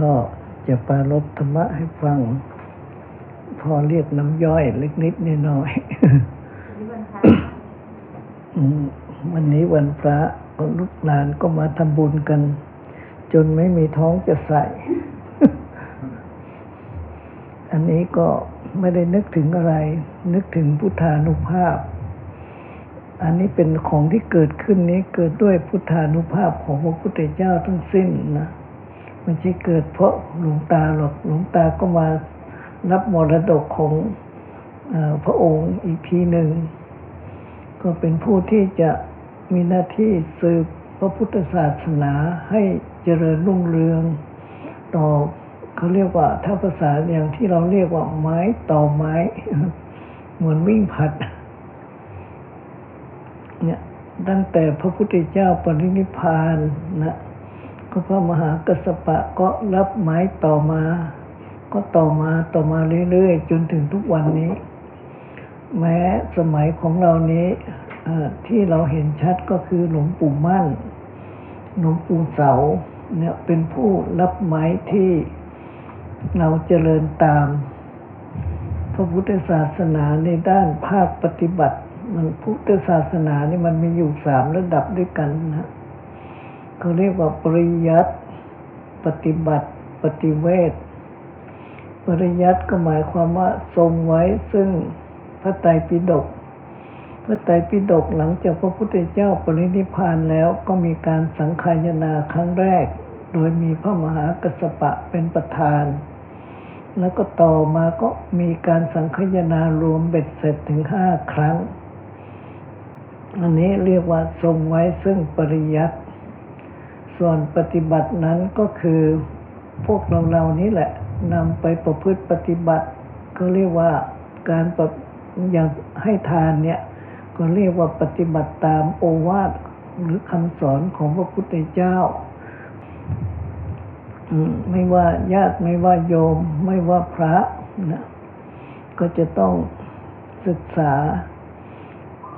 ก็จะปารบธรรมะให้ฟัง พอเรียกน้ำย่อยเล็กนิดนิดหน่อยวันนี้วันพระก็ลูกหลานก็มาทำบุญกัน จนไม่มีท้องจะใส่ อันนี้ก็ไม่ได้นึกถึงอะไร นึกถึงพุทธานุภาพ อันนี้เป็นของที่เกิดขึ้นนี้เกิดด้วยพุทธานุภาพของพระพุทธเจ้าทั้งสิ้นนะ ไม่ใช่เกิดเพราะหลวงตาหรอกหลวงตาก็มารับมรดกของอพระองค์อีกทีหนึ่ง ก็เป็นผู้ที่จะมีหน้าที่สืบพระพุทธศาสนาให้เจริญรุ่งเรือง ต่อเขาเรียกว่าถ้าภาษาอย่างที่เราเรียกว่าไม้ต่อไม้ เหมือนวิ่งผัด เนี่ยตั้งแต่พระพุทธเจ้าปรินิพานนะ ก็พระมหากัสสปะก็รับไม้ต่อมา ก็ต่อมาต่อมาเรื่อยๆ จนถึงทุกวันนี้ แม้สมัยของเรานี้ที่เราเห็นชัดก็คือหลวงปู่มั่นหลวงปู่เสาเนี่ยเป็นผู้รับไม้ที่เราเจริญตาม พระพุทธศาสนาในด้านภาคปฏิบัติ มันพุทธศาสนานี่มันมีอยู่สามระดับด้วยกันนะ เขาเรียกว่าปริยัติปฏิบัติปฏิเวทปริยัติก็หมายความว่าทรงไว้ซึ่งพระไตรปิฎกพระไตรปิฎกหลังจากพระพุทธเจ้าปรินิพพานแล้วก็มีการสังขายนาครั้งแรก โดยมีพระมหากัสสปะเป็นประธาน แล้วก็ต่อมาก็มีการสังคายนารวมเบ็ดเสร็จถึงห้าครั้ง อันนี้เรียกว่าทรงไว้ซึ่งปริยัติ ส่วนปฏิบัตินั้นก็คือพวกเราเรานี้แหละนำไปประพฤติปฏิบัติ ก็เรียกว่าการปฏิอย่างให้ทานเนี่ยก็เรียกว่าปฏิบัติตามโอวาทหรือคำสอนของพระพุทธเจ้าไม่ว่าญาติไม่ว่าโยม ไม่ว่าพระนะก็จะต้องศึกษา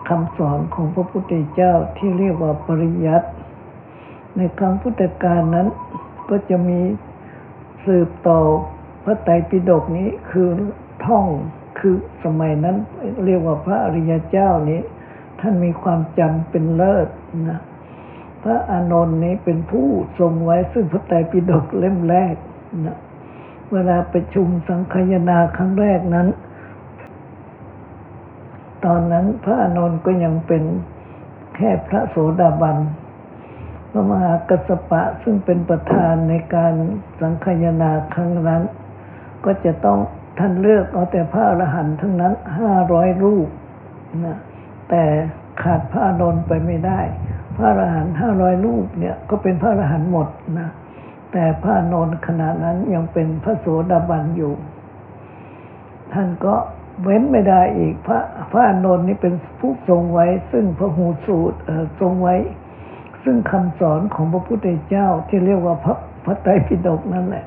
คำสอนของพระพุทธเจ้าที่เรียกว่าปริยัติ ในครั้งพุทธกาลนั้น ก็จะมีสืบต่อพระไตรปิฎกนี้คือท่องคือสมัยนั้นเรียกว่าพระอริยเจ้านี้ ท่านมีความจำเป็นเลิศนะพระอานนท์นี้เป็นผู้ทรงไว้ซึ่งพระไตรปิฎกเล่มแรกนะเวลาประชุมสังคายนาครั้งแรกนั้น ตอนนั้นพระอานนท์ก็ยังเป็นแค่พระโสดาบัน มหากัสปะซึ่งเป็นประธานในการสังคายนาครั้งนั้น ก็จะต้องท่านเลือกเอาแต่พระอรหันต์ทั้งนั้นห้าร้อยรูปนะแต่ขาดพระอานนท์ไปไม่ได้ พระอรหันต์ห้าร้อยรูปเนี่ยก็เป็นพระอรหันต์หมดนะแต่พระอานนท์ขณะนั้นยังเป็นพระโสดาบันอยู่ ท่านก็เว้นไม่ได้อีกพระพระอานนท์นี่เป็นผู้ทรงไว้ ซึ่งพระหูสูตรทรงไว้ ซึ่งคำสอนของพระพุทธเจ้าที่เรียกว่าพระพระไตรปิฎกนั่นแหละ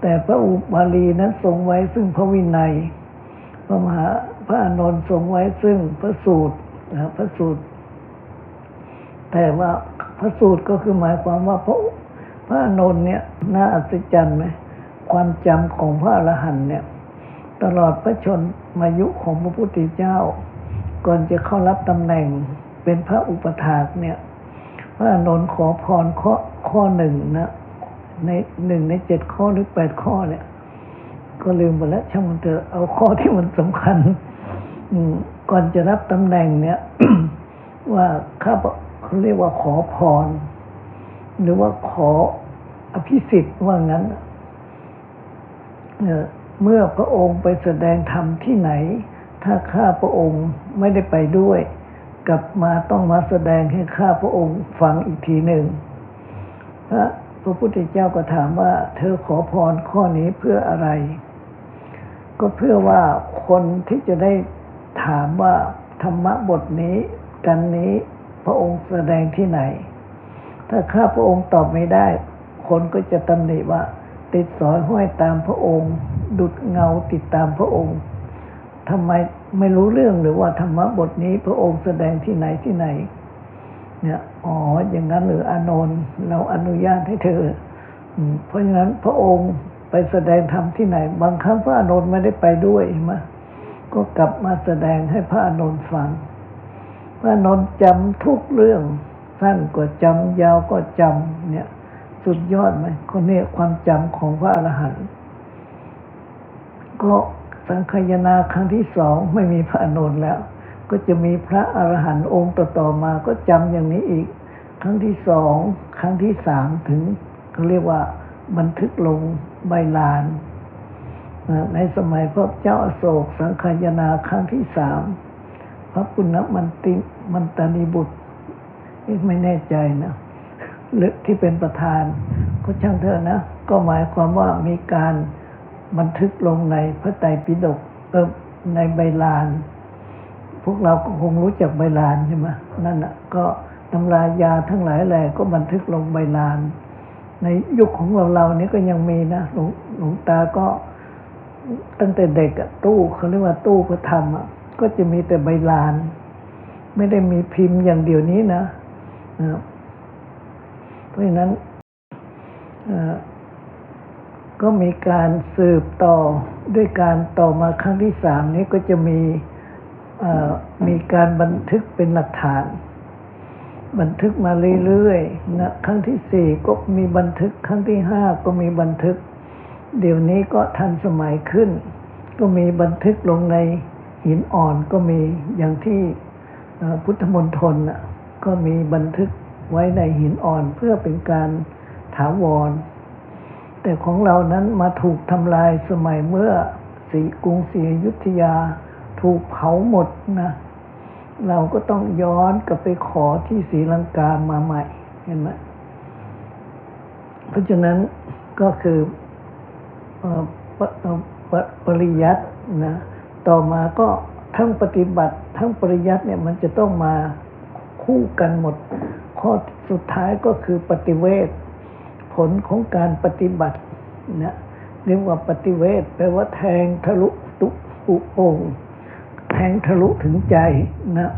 แต่พระอุบาลีนั้นทรงไว้ซึ่งพระวินัย พระมหาพระอานนท์ทรงไว้ซึ่งพระสูตรนะพระสูตร แต่ว่าพระสูตรก็คือหมายความว่าพระพระอานนท์เนี่ยน่าอัศจรรย์ไหมความจำของพระอรหันต์เนี่ย ตลอดพระชนมายุของพระพุทธเจ้า ก่อนจะเข้ารับตำแหน่งเป็นพระอุปถากเนี่ย พระอานนท์ขอพรข้อข้อหนึ่งนะในหนึ่งในเจ็ดข้อหรือแปดข้อเนี่ย ก็ลืมไปแล้วช่างมันเถอะเอาข้อที่มันสำคัญ อืก่อนจะรับตำแหน่งเนี่ย ว่าข้าเขาเรียกว่าขอพร หรือว่าขออภิสิทธิ์ว่างั้นเมื่อพระองค์ไปแสดงธรรมที่ไหน ถ้าข้าพระองค์ไม่ได้ไปด้วย กลับมาต้องมาแสดงให้ข้าพระองค์ฟังอีกทีหนึ่งพระพระพุทธเจ้าก็ถามว่า เธอขอพรข้อนี้เพื่ออะไร ก็เพื่อว่าคนที่จะได้ถามว่าธรรมะบทนี้ กันนี้พระองค์แสดงที่ไหน ถ้าข้าพระองค์ตอบไม่ได้ คนก็จะตำหนิว่า ติดสอยห้อยตามพระองค์ ดุดเงาติดตามพระองค์ ทำไมไม่รู้เรื่องหรือว่าธรรมบทนี้พระองค์แสดงที่ไหนที่ไหน เนี่ยอ๋ออย่างนั้นหรืออานนท์เราอนุญาตให้เธอเพราะฉะนั้นพระองค์ไปแสดงธรรมที่ไหน บางครั้งพระอานนท์ไม่ได้ไปด้วยใช่ไหมก็กลับมาแสดงให้พระอานนท์ฟัง พระอานนท์จำทุกเรื่อง สั้นก็จำยาวก็จำเนี่ย สุดยอดไหมคนนี้ความจำของพระอรหันต์ก็ สังคยนาครั้งที่สองไม่มีพระอนนท์แล้ว ก็จะมีพระอรหันต์องค์ต่อๆมาก็จำอย่างนี้อีก ครั้งที่สองครั้งที่สามถึงเขาเรียกว่าบันทึกลงใบลาน ในสมัยพระเจ้าอโศกสังคายนาครั้งที่สามพระปุณณมันติมันตานีบุตรไม่แน่ใจนะหรือที่เป็นประธานก็ช่างเถอะนะ ก็หมายความว่ามีการ บันทึกลงในพระไตรปิฎกเออในใบลาน พวกเราก็คงรู้จักใบลานใช่ไหมนั่นน่ะก็ตำรายาทั้งหลายแหล่ก็บันทึกลงใบลาน ในยุคของเราเรานี้ก็ยังมีนะหลวงหลวงตาก็ตั้งแต่เด็กอะตู้เขาเรียกว่าตู้พระธรรมอะก็จะมีแต่ใบลาน ไม่ได้มีพิมพ์อย่างเดียวนี้นะ เพราะฉะนั้นอ ก็มีการสืบต่อด้วยการต่อมาครั้งที่สามนี้ก็จะมีมีการบันทึกเป็นหลักฐาน บันทึกมาเรื่อยๆนะครั้งที่สี่ก็มีบันทึกครั้งที่ห้าก็มีบันทึก เดี๋ยวนี้ก็ทันสมัยขึ้น ก็มีบันทึกลงในหินอ่อนก็มีอย่างที่พุทธมณฑลน่ะก็มีบันทึกไว้ในหินอ่อนเพื่อเป็นการถาวร แต่ของเรานั้นมาถูกทำลายสมัยเมื่อสีกรุงศรีอยุธยาถูกเผาหมดนะ เราก็ต้องย้อนกลับไปขอที่ศรีลังกามาใหม่เห็นไหมเพราะฉะนั้นก็คือเอ่อปปปริยัตินะต่อมาก็ทั้งปฏิบัติทั้งปริยัติเนี่ยมันจะต้องมาคู่กันหมด ข้อสุดท้ายก็คือปฏิเวท ผลของการปฏิบัตินะเรียกว่าปฏิเวทแปลว่าแทงทะลุตุปุโปงแทงทะลุถึงใจนะ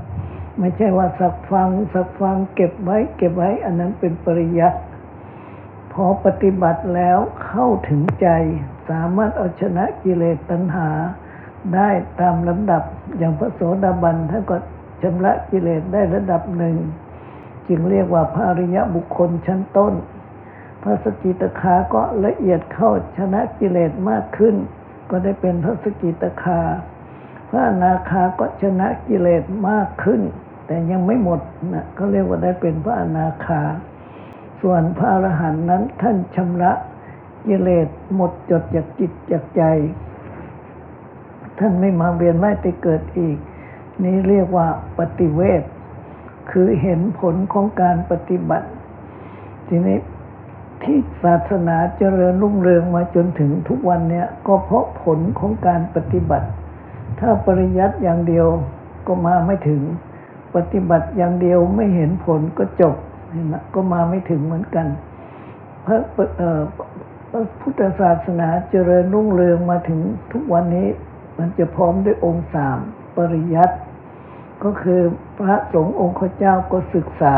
ไม่ใช่ว่าสักฟังสักฟังเก็บไว้ เก็บไว้ อันนั้นเป็นปริยัติพอปฏิบัติแล้วเข้าถึงใจ สามารถเอาชนะกิเลสตัณหา ได้ตามลำดับอย่างพระโสดาบันท่านก็ชำระกิเลสได้ระดับหนึ่ง จึงเรียกว่าพระอริยบุคคลชั้นต้น พระสกิตาคาก็ละเอียดเข้าชนะกิเลสมากขึ้น ก็ได้เป็นพระสกิตาคา พระอนาคาก็ชนะกิเลสมากขึ้น แต่ยังไม่หมดนะก็เรียกว่าได้เป็นพระอนาคา ส่วนพระอรหันต์นั้นท่านชำระกิเลสหมดจดจากจิตจากใจ ท่านไม่มาเวียนว่ายไปเกิดอีก นี่เรียกว่าปฏิเวทคือเห็นผลของการปฏิบัติ ทีนี้ ที่ศาสนาเจริญรุ่งเรืองมาจนถึงทุกวันเนี้ยก็เพราะผลของการปฏิบัติ ถ้าปริยัติอย่างเดียวก็มาไม่ถึง ปฏิบัติอย่างเดียวไม่เห็นผลก็จบเห็นไหมก็มาไม่ถึงเหมือนกัน พระพระพุทธศาสนาเจริญรุ่งเรืองมาถึงทุกวันนี้ มันจะพร้อมด้วยองค์สามปริยัติก็คือพระสงฆ์องค์ข้าเจ้าก็ศึกษา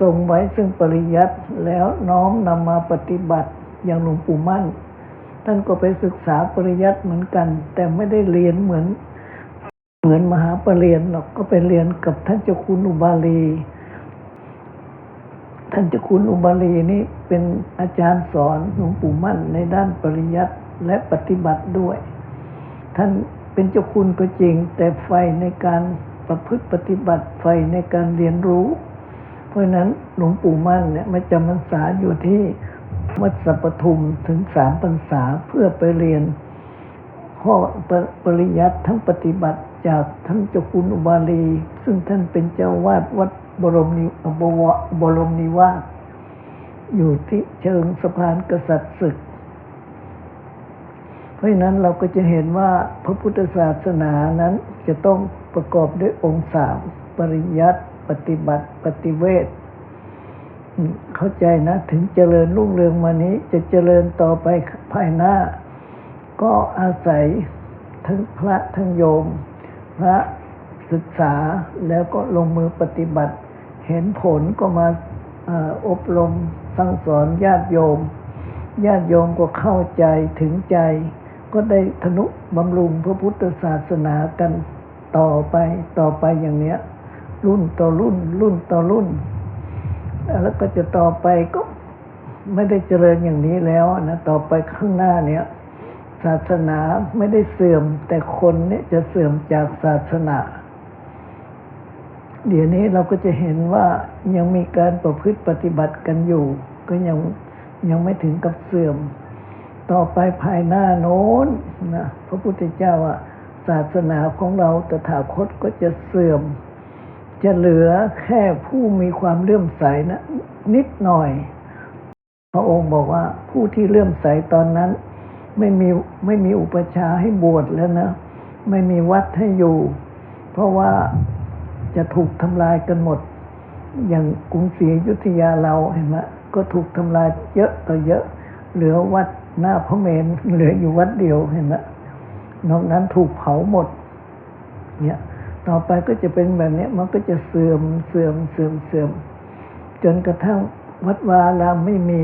ทรงไว้ซึ่งปริยัติแล้วน้อมนำมาปฏิบัติอย่างหลวงปู่มั่น ท่านก็ไปศึกษาปริยัติเหมือนกัน แต่ไม่ได้เรียนเหมือน เหมือนมหาปรริญญาหรอกก็ไปเรียนกับท่านเจ้าคุณอุบาลี ท่านเจ้าคุณอุบาลีนี่เป็นอาจารย์สอนหลวงปู่มั่นในด้านปริยัติและปฏิบัติด้วย ท่านเป็นเจ้าคุณก็จริง แต่ไฟในการประพฤติปฏิบัติไฟในการเรียนรู้ เพราะนั้นหลวงปู่มั่นเนี่ยมาจำพรรษาอยู่ที่วัดสัปทุมถึงสามพรรษาเพื่อไปเรียนข้อปปริยัติทั้งปฏิบัติจากท่านเจ้าคุณอุบาลี ซึ่งท่านเป็นเจ้าวาดวัดบรมนิบวบรมนิวาสอยู่ที่เชิงสะพานกษัตริย์ศึก เพราะฉะนั้นเราก็จะเห็นว่าพระพุทธศาสนานั้นจะต้องประกอบด้วยองค์สามปริยัติ ปฏิบัติปฏิเวทเข้าใจนะ ถึงเจริญรุ่งเรืองมานี้จะเจริญต่อไปภายหน้า ก็อาศัยทั้งพระทั้งโยม พระศึกษาแล้วก็ลงมือปฏิบัติ เห็นผลก็มาอออบรมสั่งสอนญาติโยม ญาติโยมก็เข้าใจถึงใจ ก็ได้ทนุบำรุงพระพุทธศาสนากันต่อไปต่อไปอย่างเนี้ย รุ่นต่อรุ่น รุ่นต่อรุ่น แล้วก็จะต่อไปก็ไม่ได้เจริญอย่างนี้แล้วนะต่อไปข้างหน้าเนี่ย ศาสนาไม่ได้เสื่อม แต่คนเนี่ยจะเสื่อมจากศาสนา เดี๋ยวนี้เราก็จะเห็นว่ายังมีการประพฤติปฏิบัติกันอยู่ ก็ยังยังไม่ถึงกับเสื่อม ต่อไปภายหน้าโน้นนะพระพุทธเจ้าอะศาสนาของเราตถาคตก็จะเสื่อม จะเหลือแค่ผู้มีความเลื่อมใสนะนิดหน่อย พระองค์บอกว่าผู้ที่เลื่อมใสตอนนั้น ไม่มีไม่มีอุปชาให้บวชแล้วนะ ไม่มีวัดให้อยู่ เพราะว่าจะถูกทำลายกันหมด อย่างกรุงศรีอยุธยาเราเห็นไหมก็ถูกทำลายเยอะต่อเยอะ เหลือวัดหน้าพระเมรุเหลืออยู่วัดเดียวเห็นไหมนอกนั้นถูกเผาหมด เนี่ย ต่อไปก็จะเป็นแบบนี้มันก็จะเสื่อมเสื่อมเสื่อมเสื่อม จนกระทั่งวัดวาอารามไม่มี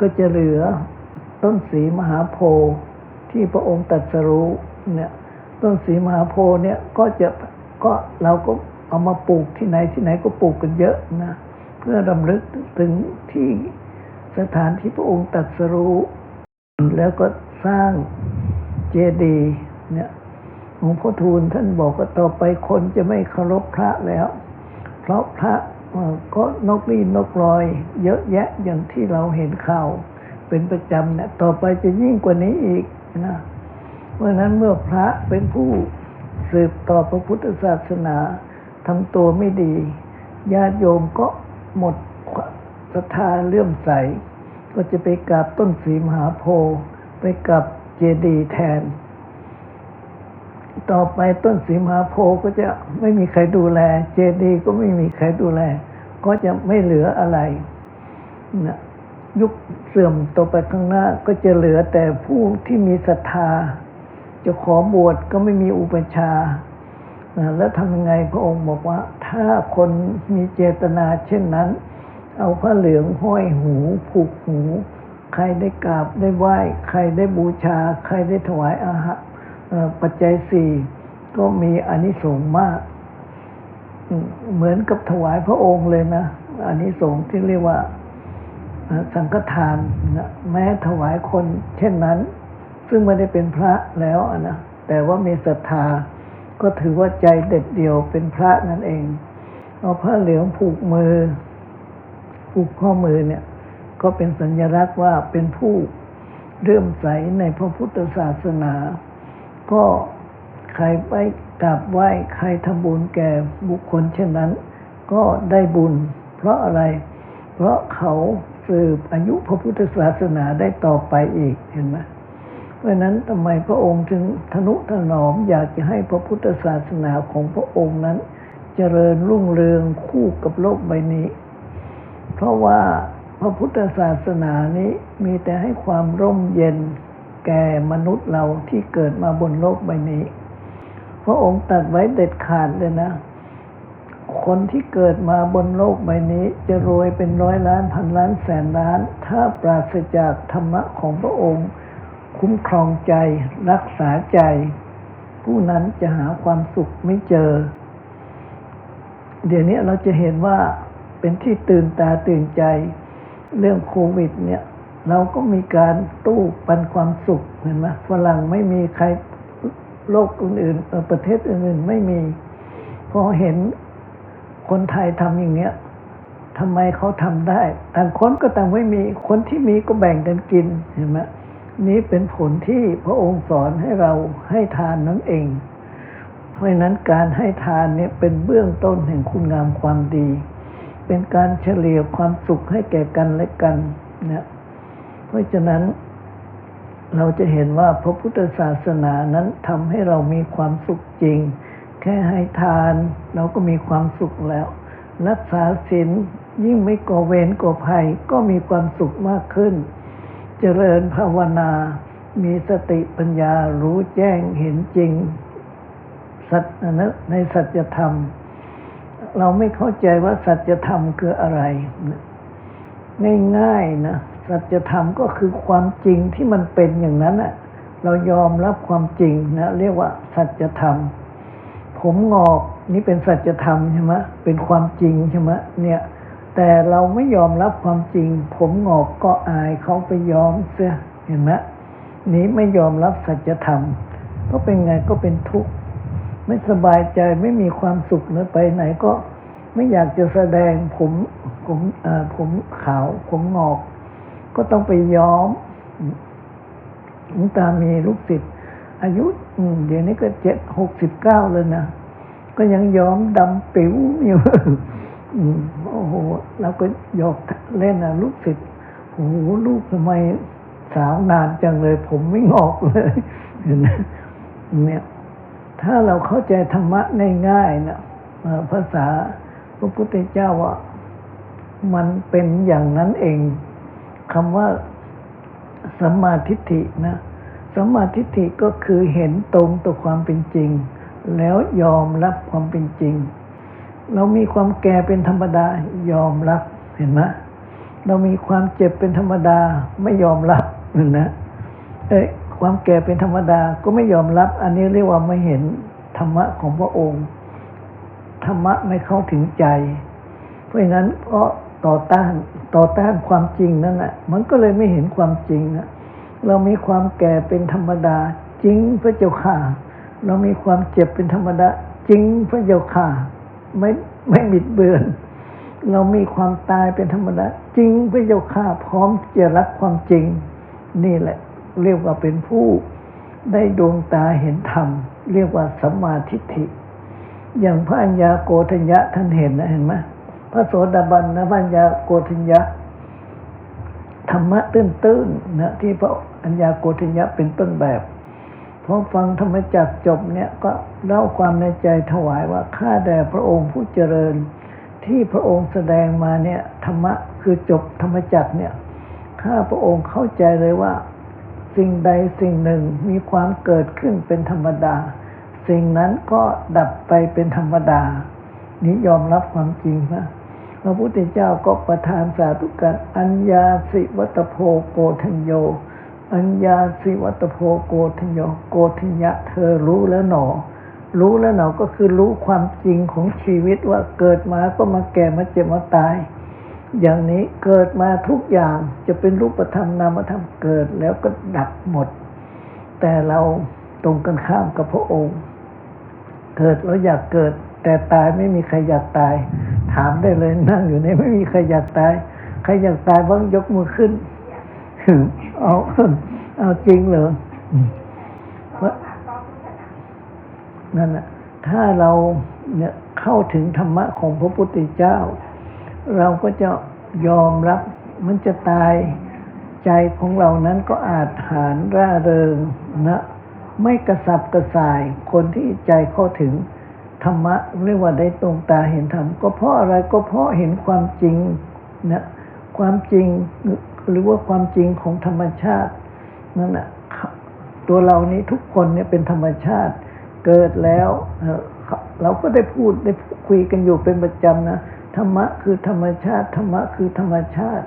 ก็จะเหลือต้นสีมหาโพธิ์ที่พระองค์ตรัสรู้เนี่ยต้นสีมหาโพธิ์เนี่ยก็จะก็เราก็เอามาปลูกที่ไหนที่ไหนก็ปลูกกันเยอะนะเพื่อรำลึกถึงที่สถานที่พระองค์ตรัสรู้ แล้วก็สร้างเจดีย์เนี่ย งพ่อทูลท่านบอกว่าต่อไปคนจะไม่เคารพพระแล้ว เพราะพระเอ่อก็นกรีนกรอย เยอะแยะอย่างที่เราเห็นข่าวเป็นประจำเนี่ยต่อไปจะยิ่งกว่านี้อีกนะเพราะฉะนั้นเมื่อพระเป็นผู้สืบต่อพระพุทธศาสนาทำตัวไม่ดีญาติโยมก็หมดศรัทธาเลื่อมใส ก็จะไปกราบต้นสีมหาโพธิ์ไปกราบเจดีย์แทน ต่อไปต้นสีมหาโพก็จะไม่มีใครดูแล เจดีก็ไม่มีใครดูแล ก็จะไม่เหลืออะไรนะยุคเสื่อมต่อไปข้างหน้าก็จะเหลือแต่ผู้ที่มีศรัทธา จะขอบวชก็ไม่มีอุปชานะแล้วทำยังไงพระองค์บอกว่า ถ้าคนมีเจตนาเช่นนั้น เอาผ้าเหลืองห้อยหูผูกหู ใครได้กราบได้ไหว้ ใครได้บูชา ใครได้ถวายอาหาร ปัจจัยสี่ก็มีอานิสงส์มาก เหมือนกับถวายพระองค์เลยนะอานิสงส์ที่เรียกว่าสังฆทานนะแม้ถวายคนเช่นนั้น ซึ่งไม่ได้เป็นพระแล้วนะแต่ว่ามีศรัทธาก็ถือว่าใจเด็ดเดียวเป็นพระนั่นเอง เอาผ้าเหลืองผูกมือ ผูกข้อมือเนี่ย ก็เป็นสัญลักษณ์ว่าเป็นผู้เรื่มใสในพระพุทธศาสนา ก็ใครไปกราบไหว้ใครทำบุญแก่บุคคลเช่นนั้น ก็ได้บุญ เพราะอะไร เพราะเขาสืบอายุพระพุทธศาสนาได้ต่อไปอีกเห็นไหมเพราะนั้นทำไมพระองค์ถึงทนุถนอมอยากจะให้พระพุทธศาสนาของพระองค์นั้น เจริญรุ่งเรืองคู่กับโลกใบนี้ เพราะว่าพระพุทธศาสนานี้มีแต่ให้ความร่มเย็น แก่มนุษย์เราที่เกิดมาบนโลกใบนี้ พระองค์ตัดไว้เด็ดขาดเลยนะ คนที่เกิดมาบนโลกใบนี้ จะรวยเป็นร้อยล้านพันล้านแสนล้าน ถ้าปราศจากธรรมะของพระองค์ คุ้มครองใจรักษาใจ ผู้นั้นจะหาความสุขไม่เจอ เดี๋ยวนี้เราจะเห็นว่าเป็นที่ตื่นตาตื่นใจ เรื่องโควิดเนี่ย เราก็มีการตู้ปันความสุขเห็นไหมฝรั่งไม่มีใครโลกอื่นๆประเทศอื่นๆไม่มีพอเห็นคนไทยทำอย่างเนี้ยทำไมเขาทำได้ ต่างคนก็ต่างไม่มีคนที่มีก็แบ่งกันกินเห็นไหมนี่เป็นผลที่พระองค์สอนให้เราให้ทานนั่นเอง เพราะนั้นการให้ทานเนี่ยเป็นเบื้องต้นแห่งคุณงามความดี เป็นการเฉลี่ยความสุขให้แก่กันและกันเนี่ย ราะฉะนั้น เราจะเห็นว่าพระพุทธศาสนานั้นทำให้เรามีความสุขจริง แค่ให้ทานเราก็มีความสุขแล้ว รักษาศีลยิ่งไม่ก่อเวรก่อภัยก็มีความสุขมากขึ้น เจริญภาวนา มีสติปัญญารู้แจ้งเห็นจริงสัจในสัจธรรม เราไม่เข้าใจว่าสัจธรรมคืออะไร ง่ายๆนะ สัจธรรมก็คือความจริงที่มันเป็นอย่างนั้นอะเรายอมรับความจริงนะเรียกว่าสัจธรรม ผมงอกนี่เป็นสัจธรรมใช่ไหมเป็นความจริงใช่ไหมเนี่ยแต่เราไม่ยอมรับความจริง ผมงอกก็อายเขาไปยอมเสียเห็นไหมนี้ไม่ยอมรับสัจธรรม ก็เป็นไงก็เป็นทุกข์ไม่สบายใจไม่มีความสุขเลยไปไหนก็ไม่อยากจะแสดงผมผมอ่อผมขาวผมงอก ก็ต้องไปย้อมหลวงตามีลูกศิษย์อายุเดี๋ยวนี้ก็เจ็ดหกสิบเก้าเลยนะ ก็ยังย้อมดำปิ๋วอยู่โอ้โหเราก็หยอกเล่นนะลูกศิษย์โอ้โหลูกทำไมสาวนานจังเลย ผมไม่งอกเลยเห็นไหมเนี่ย ถ้าเราเข้าใจธรรมะง่ายๆนะเอ่อภาษาพระพุทธเจ้าว่ามันเป็นอย่างนั้นเอง คำว่าสัมมาทิฏฐินะสัมมาทิฏฐิก็คือเห็นตรงต่อความเป็นจริง แล้วยอมรับความเป็นจริง เรามีความแก่เป็นธรรมดายอมรับเห็นไหมเรามีความเจ็บเป็นธรรมดาไม่ยอมรับนนะเอ้ความแก่เป็นธรรมดาก็ไม่ยอมรับ อันนี้เรียกว่าไม่เห็นธรรมะของพระองค์ ธรรมะไม่เข้าถึงใจ เพราะฉะนั้นก็ ต่อต้านต่อต้านความจริงนั่นแหละมันก็เลยไม่เห็นความจริงนะเรามีความแก่เป็นธรรมดา จริงพระเจ้าค่ะเรามีความเจ็บเป็นธรรมดา จริงพระเจ้าค่ะไม่ไม่บิดเบือน เรามีความตายเป็นธรรมดา จริงพระเจ้าค่ะพร้อมจะรับความจริง นี่แหละ เรียกว่าเป็นผู้ได้ดวงตาเห็นธรรม เรียกว่าสัมมาทิฏฐิ อย่างพระอัญญาโกฏัญญะท่านเห็นนะเห็นไหม พระโสดาบันนะพระอัญญาโกฏัญญะธรรมะตื้นๆนะที่พระอัญญาโกฏัญญะเป็นต้นแบบพอฟังธรรมจักจบเนี่ยก็เล่าความในใจถวายว่าข้าแด่พระองค์ผู้เจริญ ที่พระองค์แสดงมาเนี่ยธรรมะคือจบธรรมจักเนี่ยข้าพระองค์เข้าใจเลยว่า สิ่งใดสิ่งหนึ่งมีความเกิดขึ้นเป็นธรรมดา สิ่งนั้นก็ดับไปเป็นธรรมดา นี้ยอมรับความจริงนะพระพุทธเจ้าก็ประทานสาธุการอัญญาสิวัตโพโกทัญโย อัญญาสิวัตโพโกทัญโยโกทัญญะเธอรู้แล้วหนอ รู้แล้วหนอก็คือรู้ความจริงของชีวิตว่าเกิดมาก็มาแก่มาเจ็บมาตาย อย่างนี้เกิดมาทุกอย่างจะเป็นรูปธรรมนามธรรมเกิดแล้วก็ดับหมด แต่เราตรงกันข้ามกับพระองค์ เกิดแล้วอยากเกิด แต่ตายไม่มีใครอยากตาย ถามได้เลยนั่งอยู่ในไม่มีใครอยากตาย ใครอยากตายบ้างยกมือขึ้น เอาเอาจริงเหรอเพราะนั่นแหะถ้าเราเนี่ยเข้าถึงธรรมะของพระพุทธเจ้า เราก็จะยอมรับมันจะตายใจของเรานั้นก็อาจหารร่าเริงนะ ไม่กระสับกระส่ายคนที่ใจเข้าถึง ธรรมะเรียกว่าได้ตรงตาเห็นธรรมก็เพราะอะไรก็เพราะเห็นความจริงนะความจริงหรือว่าความจริงของธรรมชาตินั่นแหะตัวเรานี้ทุกคนเนี่ยเป็นธรรมชาติเกิดแล้วเอ่อเราก็ได้พูดได้คุยกันอยู่เป็นประจำนะธรรมะคือธรรมชาติ ธรรมะคือธรรมชาติ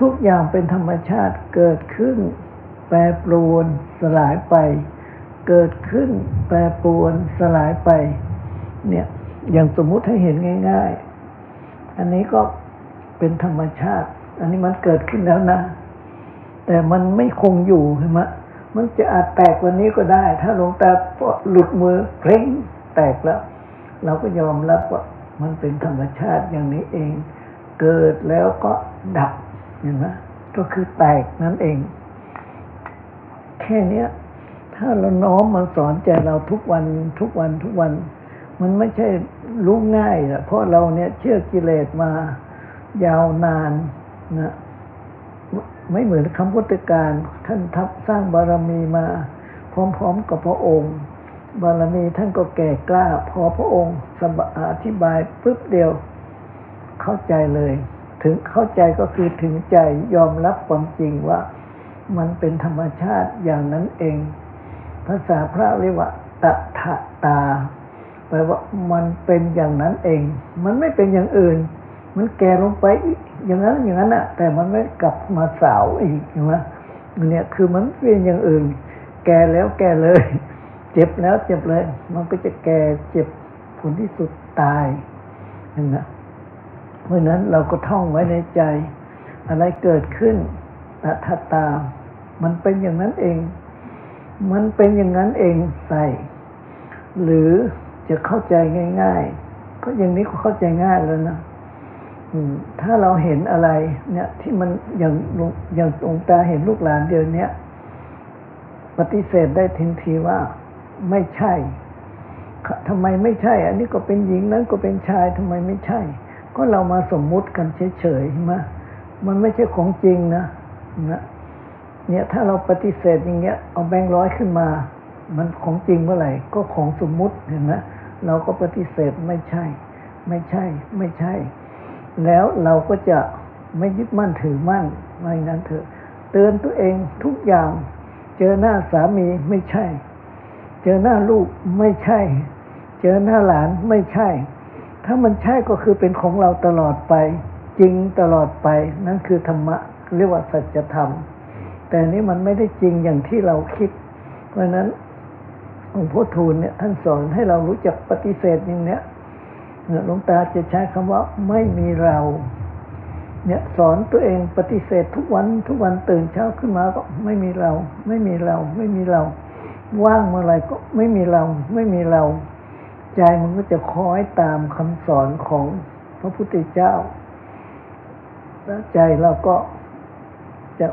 ทุกอย่างเป็นธรรมชาติเกิดขึ้น แปรปรวนสลายไป เกิดขึ้น แปรปรวนสลายไป เนี่ย อย่างสมมุติให้เห็นง่าย ๆ อันนี้ก็เป็นธรรมชาติ อันนี้มันเกิดขึ้นแล้วนะ แต่มันไม่คงอยู่ใช่ไหมมันจะอาจแตกวันนี้ก็ได้ ถ้าหลวงตาหลุดมือเพลงแตกแล้ว เราก็ยอมรับว่ามันเป็นธรรมชาติอย่างนี้เอง เกิดแล้วก็ดับเห็นไหมก็คือแตกนั่นเอง แค่นี้ถ้าเราน้อมมาสอนใจเราทุกวันทุกวันทุกวัน มันไม่ใช่รู้ง่ายนะเพราะเราเนี่ยเชื่อกิเลสมายาวนานนะไม่เหมือนคำพุทธการท่านทับสร้างบารมีมา พร้อม ๆ กับพระองค์ บารมีท่านก็แก่กล้า พอพระองค์อธิบายปุ๊บเดียวเข้าใจเลย ถึงเข้าใจก็คือถึงใจยอมรับความจริงว่า มันเป็นธรรมชาติอย่างนั้นเอง ภาษาพระเรียกว่าตถตา แปลว่ามันเป็นอย่างนั้นเอง มันไม่เป็นอย่างอื่น มันแก่ลงไปอย่างนั้นอย่างนั้นอะแต่มันไม่กลับมาสาวอีกใช่ไหมเนี่ยคือมันเป็นอย่างอื่น แก่แล้วแก่เลย เจ็บแล้วเจ็บเลย มันก็จะแก่เจ็บผลที่สุดตายเห็นไหมเพราะนั้นเราก็ท่องไว้ในใจ อะไรเกิดขึ้นตถาตา มันเป็นอย่างนั้นเอง มันเป็นอย่างนั้นเองใส่ หรือ จะเข้าใจง่าย ๆ ก็อย่างนี้ก็เข้าใจง่ายแล้วนะถ้าเราเห็นอะไร เนี่ย ที่มันอย่างอย่างองตาเห็นลูกหลานเดียวเนี้ยปฏิเสธได้ทันทีว่า ไม่ใช่ทำไมไม่ใช่ อันนี้ก็เป็นหญิงนั้นก็เป็นชายทำไมไม่ใช่ ก็เรามาสมมุติกันเฉยๆใช่ไหมมันไม่ใช่ของจริงนะนะเนี่ยถ้าเราปฏิเสธอย่างเงี้ย เอาแบงค์ร้อยขึ้นมา มันของจริงเมื่อไหร่ก็ของสมมุติเห็นไหม เราก็ปฏิเสธไม่ใช่ ไม่ใช่ ไม่ใช่ แล้วเราก็จะไม่ยึดมั่นถือมั่นว่าอย่นั้นเถอะ เตือนตัวเองทุกอย่าง เจอหน้าสามีไม่ใช่ เจอหน้าลูกไม่ใช่ เจอหน้าหลานไม่ใช่ ถ้ามันใช่ก็คือเป็นของเราตลอดไป จริงตลอดไป นั่นคือธรรมะเรียกว่าสัจธรรม แต่นี้มันไม่ได้จริงอย่างที่เราคิด เพราะฉะ นั้นองพ่อทูลเนี่ยท่านสอนให้เรารู้จักปฏิเสธอย่างเนี้ยหลวงตาจะใช้คำว่าไม่มีเรา เนี่ยสอนตัวเองปฏิเสธทุกวันทุกวันตื่นเช้าขึ้นมาก็ไม่มีเรา ไม่มีเรา ไม่มีเรา ว่างเมื่อไรก็ไม่มีเรา ไม่มีเรา ใจมันก็จะคล้อยตามคำสอนของพระพุทธเจ้าแล้วใจเราก็จะ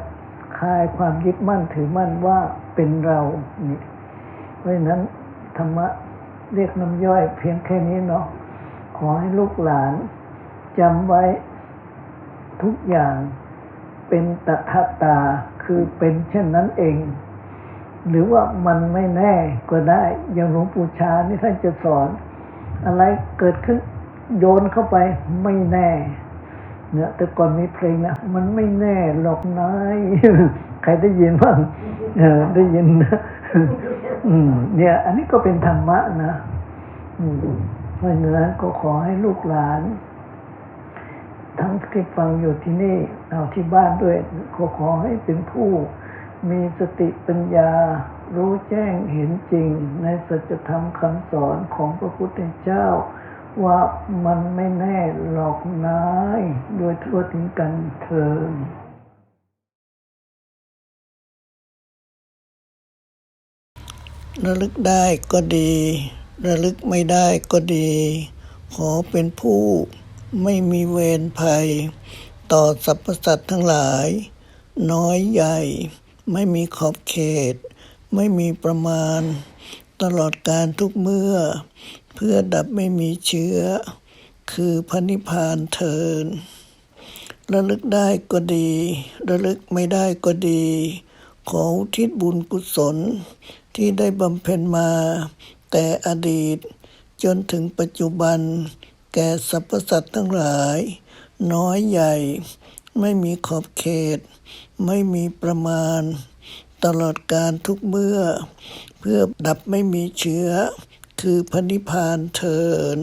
คลายความยึดมั่นถือมั่นว่าเป็นเรานี่ เพราะฉะนั้นธรรมะเรียกน้ำย่อยเพียงแค่นี้เนาะขอให้ลูกหลานจำไว้ทุกอย่างเป็นตถาตาคือเป็นเช่นนั้นเอง หรือว่ามันไม่แน่ก็ได้ อย่างหลวงปู่ชานี่ท่านจะสอน อะไรเกิดขึ้นโยนเข้าไปไม่แน่ เนี่ยแต่ก่อนมีเพลงนะมันไม่แน่หรอกนายใครได้ยินบ้างเออได้ยินนะ อืม เนี่ย อันนี้ก็เป็นธรรมะนะอืมเพราะฉะนั้นก็ขอให้ลูกหลาน ทั้งที่ฟังอยู่ที่นี่ เอาที่บ้านด้วยขอขอให้เป็นผู้มีสติปัญญารู้แจ้งเห็นจริงในสัจธรรมคำสอนของพระพุทธเจ้า ว่ามันไม่แน่หลอกนาย โดยทั่วถึงกันเถิด ระลึกได้ก็ดี ระลึกไม่ได้ก็ดี ขอเป็นผู้ไม่มีเวรภัย ต่อสรรพสัตว์ทั้งหลาย น้อยใหญ่ ไม่มีขอบเขต ไม่มีประมาณ ตลอดการทุกเมื่อ เพื่อดับไม่มีเชื้อ คือพระนิพพานเทินระลึกได้ก็ดี ระลึกไม่ได้ก็ดี ขอทิศบุญกุศล ที่ได้บำเพ็ญมา แต่อดีตจนถึงปัจจุบัน แก่สรรพสัตว์ทั้งหลาย น้อยใหญ่ ไม่มีขอบเขต ไม่มีประมาณ ตลอดการทุกเมื่อ เพื่อดับไม่มีเชื้อ คือพระนิพพานเทิน